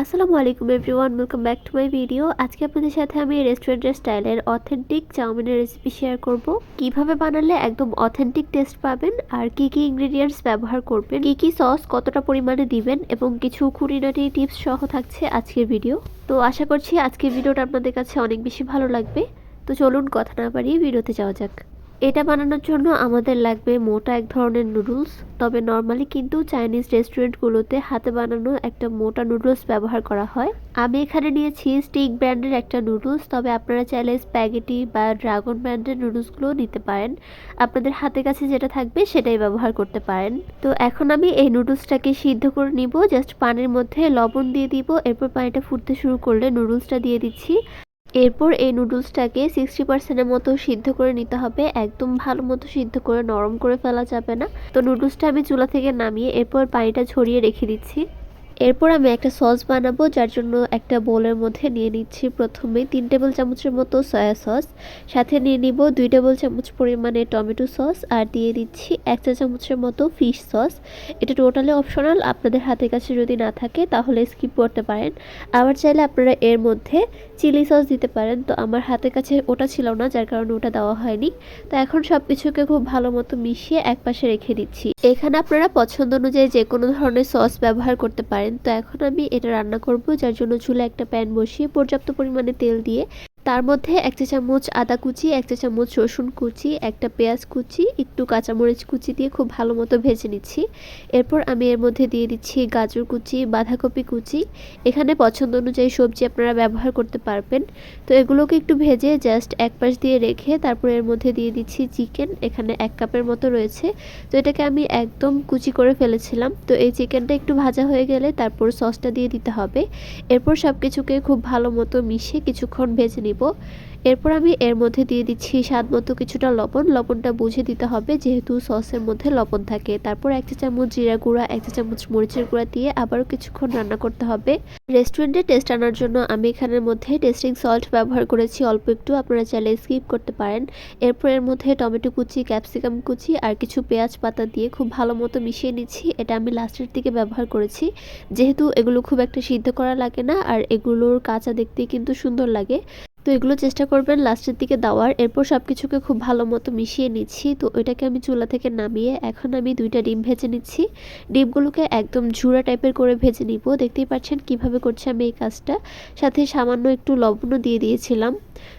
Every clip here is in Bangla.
আসসালামু আলাইকুম everyone welcome back to my video আজকে আপনাদের সাথে আমি রেস্টুরেন্টের স্টাইলের অথেন্টিক চাউমিনের রেসিপি শেয়ার করব। কীভাবে বানালে একদম অথেন্টিক টেস্ট পাবেন আর কি কি ইনগ্রেডিয়েন্টস ব্যবহার করবেন, কি কি সস কতটা পরিমাণে দিবেন এবং কিছু খুঁটিনাটি টিপস সহ থাকছে আজকের ভিডিও তো আশা করছি আজকের ভিডিওটা আপনাদের কাছে অনেক বেশি ভালো লাগবে। তো চলুন কথা না বাড়িয়ে ভিডিওতে যাওয়া যাক। এটা বানানোর জন্য আমাদের লাগবে মোটা এক ধরনের নুডলস তবে নর্মালি কিন্তু চাইনিজ রেস্টুরেন্টগুলোতে হাতে বানানো একটা মোটা নুডলস ব্যবহার করা হয়। আমি এখানে নিয়েছি স্টিক ব্র্যান্ডের একটা নুডলস তবে আপনারা চাইলে স্প্যাগেটি বা ড্রাগন ব্র্যান্ডের নুডলসগুলোও নিতে পারেন। আপনাদের হাতের কাছে যেটা থাকবে সেটাই ব্যবহার করতে পারেন। তো এখন আমি এই নুডলসটাকে সিদ্ধ করে নিব জাস্ট পানির মধ্যে লবণ দিয়ে দিব, এরপর পানিটা ফুটতে শুরু করলে নুডলসটা দিয়ে দিচ্ছি। এরপর এই নুডলসটাকে সিক্সটি পার্সেন্টের মতো সিদ্ধ করে নিতে হবে। একদম ভালো মতো সিদ্ধ করে, নরম করে ফেলা যাবে না। তো নুডলসটা আমি চুলা থেকে নামিয়ে এরপর পানিটা ছড়িয়ে রেখে দিচ্ছি। এরপর আমি একটা সস বানাবো, যার জন্য একটা বোলের মধ্যে নিয়ে নিচ্ছি প্রথমে তিন টেবিল চামচের মতো সয়া সস, সাথে নিয়ে নিব দুই টেবিল চামচ পরিমাণে টমেটো সস, আর দিয়ে দিচ্ছি এক চা চামচের মতো ফিশ সস। এটা টোটালি অপশনাল, আপনাদের হাতের কাছে যদি না থাকে তাহলে স্কিপ করতে পারেন। আবার চাইলে আপনারা এর মধ্যে চিলি সস দিতে পারেন, তো আমার হাতের কাছে ওটা ছিল না, যার কারণে ওটা দেওয়া হয়নি। তো এখন সব কিছুকে খুব ভালো মতো মিশিয়ে এক পাশে রেখে দিচ্ছি। এখানে আপনারা পছন্দ অনুযায়ী যে কোনো ধরনের সস ব্যবহার করতে পারেন। তো এখন আমি এটা রান্না করব, যার জন্য চুলা একটা প্যান বসিয়ে পর্যাপ্ত পরিমাণে তেল দিয়ে তার মধ্যে এক চা চামচ আদা কুচি, এক চা চামচ রসুন কুচি, একটা পেঁয়াজ কুচি, একটু কাঁচামরিচ কুচি দিয়ে খুব ভালো মতো ভেজে নিচ্ছি। এরপর আমি এর মধ্যে দিয়ে দিচ্ছি গাজর কুচি, বাঁধাকপি কুচি। এখানে পছন্দ অনুযায়ী সবজি আপনারা ব্যবহার করতে পারবেন। তো এগুলোকে একটু ভেজে জাস্ট এক পাশ দিয়ে রেখে তারপর এর মধ্যে দিয়ে দিচ্ছি চিকেন, এখানে এক কাপের মতো রয়েছে। তো এটাকে আমি একদম কুচি করে ফেলেছিলাম। তো এই চিকেনটা একটু ভাজা হয়ে গেলে তারপর সসটা দিয়ে দিতে হবে। এরপর সব কিছুকে খুব ভালো মতো মিশিয়ে কিছুক্ষণ ভেজে নিব। এরপর আমি এর মধ্যে দিয়ে দিচ্ছি স্বাদ মতো কিছুটা লবণ। লবণটা বুঝে দিতে হবে যেহেতু সসের মধ্যে লবণ থাকে। তারপর এক চা চামচ জিরা গুঁড়া, এক চা চামচ মরিচের গুঁড়া দিয়ে আবারও কিছুক্ষণ রান্না করতে হবে। রেস্টুরেন্টে টেস্ট আনার জন্য আমি এখানের মধ্যে টেস্টিং সল্ট ব্যবহার করেছি। অল্প একটু আপনারা চাইলে স্কিপ করতে পারেন। এরপর এর মধ্যে টমেটো কুচি, ক্যাপসিকাম কুচি আর কিছু পেঁয়াজ পাতা দিয়ে খুব ভালো মতো মিশিয়ে নিচ্ছি। এটা আমি লাস্টের দিকে ব্যবহার করেছি। যেহেতু এগুলো খুব একটা সিদ্ধ করা লাগে না আর এগুলোর কাঁচা দেখতে কিন্তু সুন্দর লাগে। তো এগুলো চেষ্টা করবেন লাস্টের দিকে দেওয়ার। এরপর সব কিছুকে খুব ভালো মতো মিশিয়ে নিচ্ছি। তো ওইটাকে আমি চুলা থেকে নামিয়ে এখন আমি দুইটা ডিম ভেজে নিচ্ছি। ডিমগুলোকে একদম ঝুড়া টাইপের করে ভেজে নিব। দেখতেই পাচ্ছেন কীভাবে করছি আমি এই কাজটা। সাথে সামান্য একটু লবণও দিয়ে দিয়েছিলাম।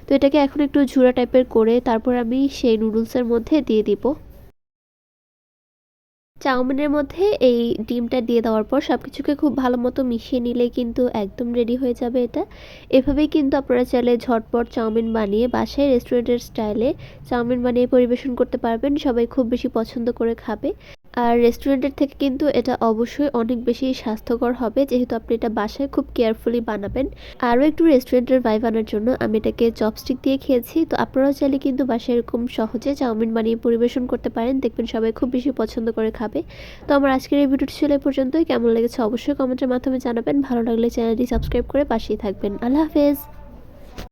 তো এটাকে এখন একটু ঝুড়া টাইপের করে তারপর আমি সেই নুডলসের মধ্যে দিয়ে দিব। চাউমিনের মধ্যে এই ডিমটা দিয়ে দেওয়ার পর সব কিছুকে খুব ভালো মতো মিশিয়ে নিলে কিন্তু একদম রেডি হয়ে যাবে এটা। এভাবেই কিন্তু আপনারা চাইলে ঝটপট চাউমিন বানিয়ে বাসায় রেস্টুরেন্টের স্টাইলে চাউমিন বানিয়ে পরিবেশন করতে পারবেন। সবাই খুব বেশি পছন্দ করে খাবে। আর রেস্টুরেন্টের থেকে কিন্তু এটা অবশ্যই অনেক বেশি স্বাস্থ্যকর হবে। যেহেতু আপনি এটা বাসায় খুব কেয়ারফুলি বানাবেন। আরও একটু রেস্টুরেন্টের ভাইব আনার জন্য আমি এটাকে চপস্টিক দিয়ে খেয়েছি। তো আপনারাও চাইলে কিন্তু বাসায় এরকম সহজে চাউমিন বানিয়ে পরিবেশন করতে পারেন। দেখবেন সবাই খুব বেশি পছন্দ করে খাবে। তো আমার আজকের এই ভিডিওটি ছিল পর্যন্তই। কেমন লেগেছে অবশ্যই কমেন্টের মাধ্যমে জানাবেন। ভালো লাগলে চ্যানেলটি সাবস্ক্রাইব করে পাশেই থাকবেন। আল্লাহ হাফেজ।